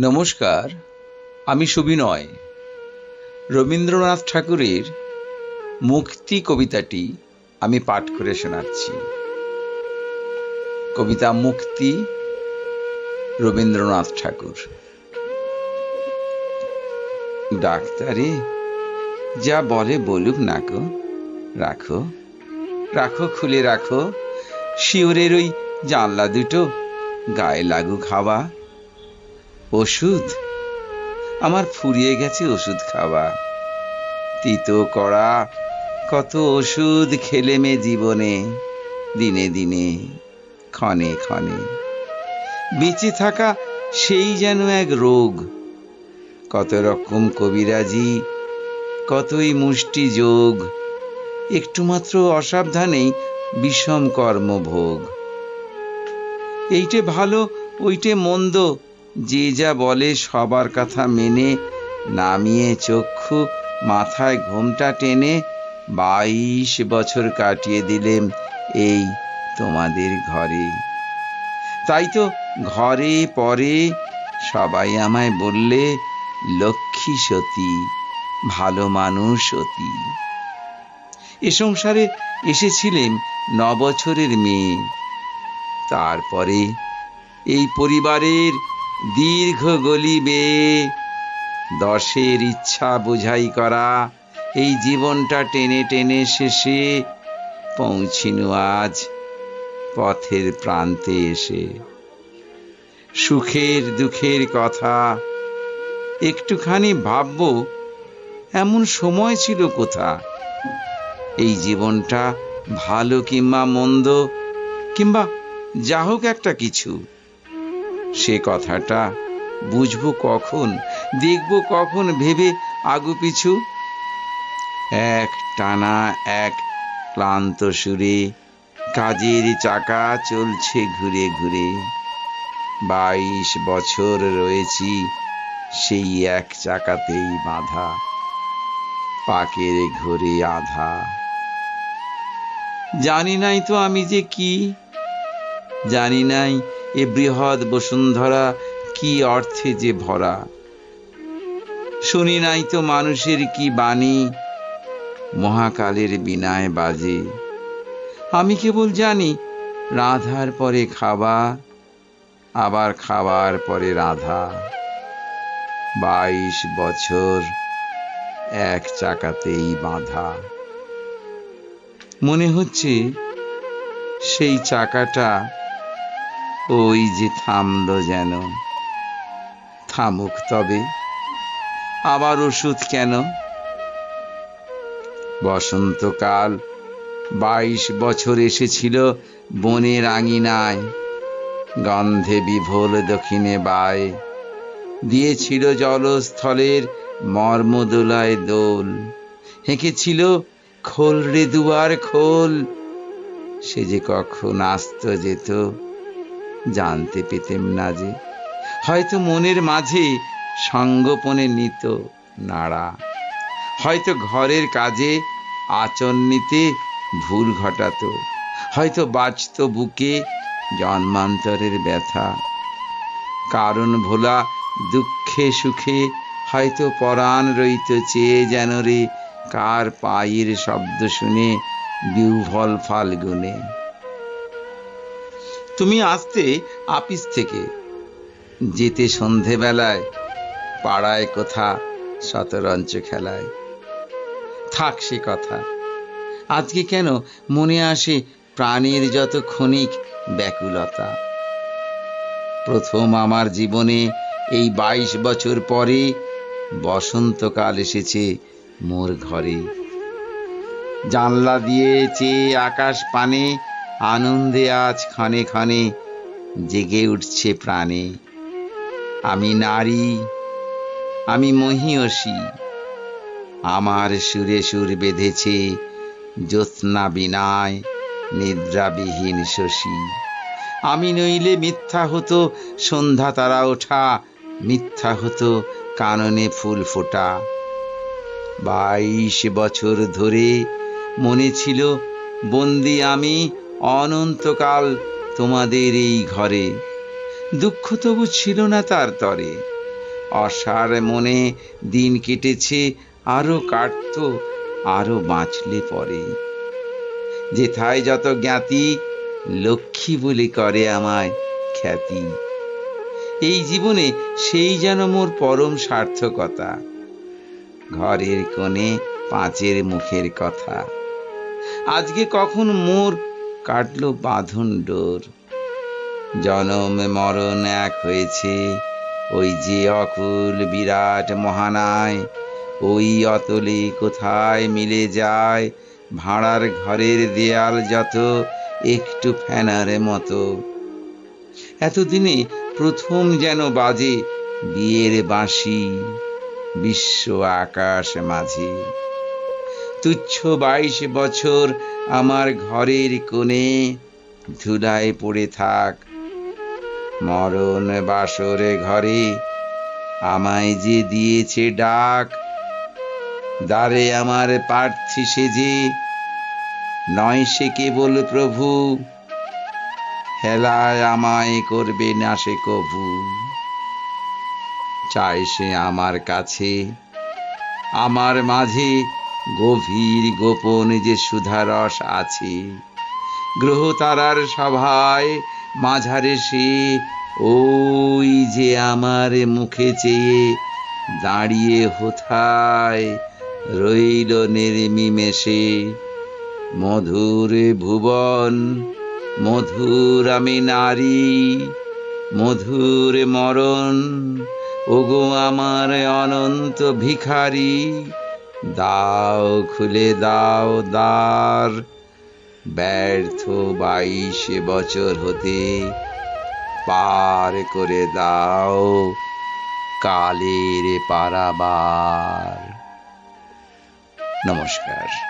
নমস্কার, আমি সুবিনয়। রবীন্দ্রনাথ ঠাকুরের মুক্তি কবিতাটি আমি পাঠ করে শোনাচ্ছি। কবিতা মুক্তি, রবীন্দ্রনাথ ঠাকুর। ডাক্তারে, যা বলে বলুক না গো, রাখো রাখো, খুলে রাখো। শিওরের ওই জানলা দুটো, গায়ে লাগুক হাওয়া। ওষুধ? আমার ফুরিয়ে গেছে ওষুধ খাওয়া। তিতো কড়া, কত ওষুধ খেলে মে জীবনে, দিনে দিনে, ক্ষণে ক্ষণে। বেঁচে থাকা সেই যেন এক রোগ। কত রকম কবিরাজি, কতই মুষ্টি যোগ। একটুমাত্র অসাবধানেই বিষম কর্মভোগ। এইটে ভালো, ওইটে মন্দ যে যা বলে সবার কথা মেনে, নামিয়ে চক্ষু, মাথায় ঘোমটা টেনে বাইশ বছর কাটিয়ে দিলেম এই তোমাদের ঘরে। তাই তো ঘরে পরে সবাই আমায় বললে, লক্ষ্মী সতী, ভালো মানুষ অতি এ সংসারে এসেছিলেন নবছরের মেয়ে। তারপরে এই পরিবারের দীর্ঘ গলি বেয়ে দশের ইচ্ছা বোঝাই করা, এই জীবনটা টেনে টেনে শেষে পৌঁছিনু আজ পথের প্রান্তে এসে। সুখের দুঃখের কথা একটুখানি ভাবব, এমন সময় ছিল কোথা? এই জীবনটা ভালো কিংবা মন্দ, কিংবা যা হোক একটা কিছু। সে কথাটা বুঝব কখন, দেখব কখন, ভেবে আগু পিছু। এক টানা এক ক্লান্ত সুরে কাজের চাকা চলছে ঘুরে ঘুরে। বাইশ বছর রয়েছি সেই এক চাকাতেই বাঁধা, পাকের ঘরে আধা। জানি নাই তো আমি যে কি, জানি নাই এ বৃহৎ বসুন্ধরা, কি অর্থে যে ভরা? শুনি নাই তো মানুষের কি বাণী? মহাকালের বিনায় বাজে। আমি কেবল জানি, রাধার পরে খাওয়া, আবার খাবার পরে রাধা। বাইশ বছর এক চাকাতেই বাঁধা। মনে হচ্ছে সেই চাকাটা ওই যে থামল যেন। থামুক তবে। আবার ওষুধ কেন? বসন্তকাল বাইশ বছর এসেছিল বনের আঙিনায় গন্ধে বিভোল দক্ষিণে বায়। দিয়েছিল জলস্থলের মর্মদোলায় দোল। হেঁকেছিল খোল রে দুয়ার খোল। সে যে কখন আসত যেত। জানতে পেতেম না যে, হয়তো মনের মাঝে সঙ্গোপনে নিত নাড়া। হয়তো ঘরের কাজে আচর নিতে ভুল ঘটাত। হয়তো বাঁচত বুকে জন্মান্তরের ব্যথা। কারণ ভোলা দুঃখে সুখে হয়তো পরাণ রইত চেয়ে যেন রে, কার পায়ের শব্দ শুনে বিউভল ফাল্গুনে। তুমি আসতে আপিস থেকে। যেতে সন্ধেবেলায়, পাড়ায় কোথা শতরঞ্চ খেলায়। থাক সে কথা। আজকে কেন মনে আসে প্রাণের যত ক্ষণিক ব্যাকুলতা। প্রথম আমার জীবনে এই বাইশ বছর পরে বসন্তকাল এসেছে মোর ঘরে। জানলা দিয়ে চেয়ে আকাশ পানে আনন্দে আজ ক্ষণে ক্ষণে জেগে উঠছে প্রাণে। আমি নারী, আমি মহিয়সী, আমার সুরে সুর বেঁধেছে জ্যোৎস্না বিনায় নিদ্রাবিহীন শশী। আমি নইলে মিথ্যা হতো, সন্ধ্যা তারা ওঠা, মিথ্যা হতো কাননে ফুল ফোটা। বাইশ বছর ধরে মনে ছিল বন্দি আমি অনন্তকাল তোমাদের এই ঘরে। দুঃখ তবু ছিল না তার তরে। অসার মনে দিন কেটেছে, আরও কাটতো, আরও বাঁচলে পরে। যেথায় যত জ্ঞাতি, লক্ষ্মী বলে করে আমায় খ্যাতি। এই জীবনে সেই যেন মোর পরম সার্থকতা। ঘরের কোণে পাঁচের মুখের কথা। আজকে কখন মোর কাটলো বাঁধন ডোর। জনম মরণ এক হয়েছে, ওই যে অকুল বিরাট মহানায়। ওই অতলে কোথায় মিলে যায়, ভাড়ার ঘরের দেয়াল যত, একটু ফ্যানার মতো। এতদিনে প্রথম যেন বাজে বিয়ের বাঁশি, বিশ্ব আকাশ মাঝে। তুচ্ছ বাইশ বছর আমার ঘরের কোণে ধুলায় পড়ে থাক। মরণ বাসরে ঘরে আমায় যে দিয়েছে ডাক, দ্বারে আমার প্রার্থী সেজে নয় সে কেবল প্রভু, হেলায় আমায় করবে না সে কভু। চাই সে আমার কাছে, আমার মাঝে গভীর গোপন যে সুধারস আছে, গ্রহ তারার সভায় মাঝারে সে ওই যে আমার মুখে চেয়ে দাঁড়িয়ে হোথায় রইল নির্মিমেষে মধুর ভুবন, মধুর আমি নারী, মধুর মরণ, ওগো আমার অনন্ত ভিখারি। দাও খুলে দাও দ্বার। ব্যর্থ বাইশ বছর হতে পার করে দাও কালের পারাবার। নমস্কার।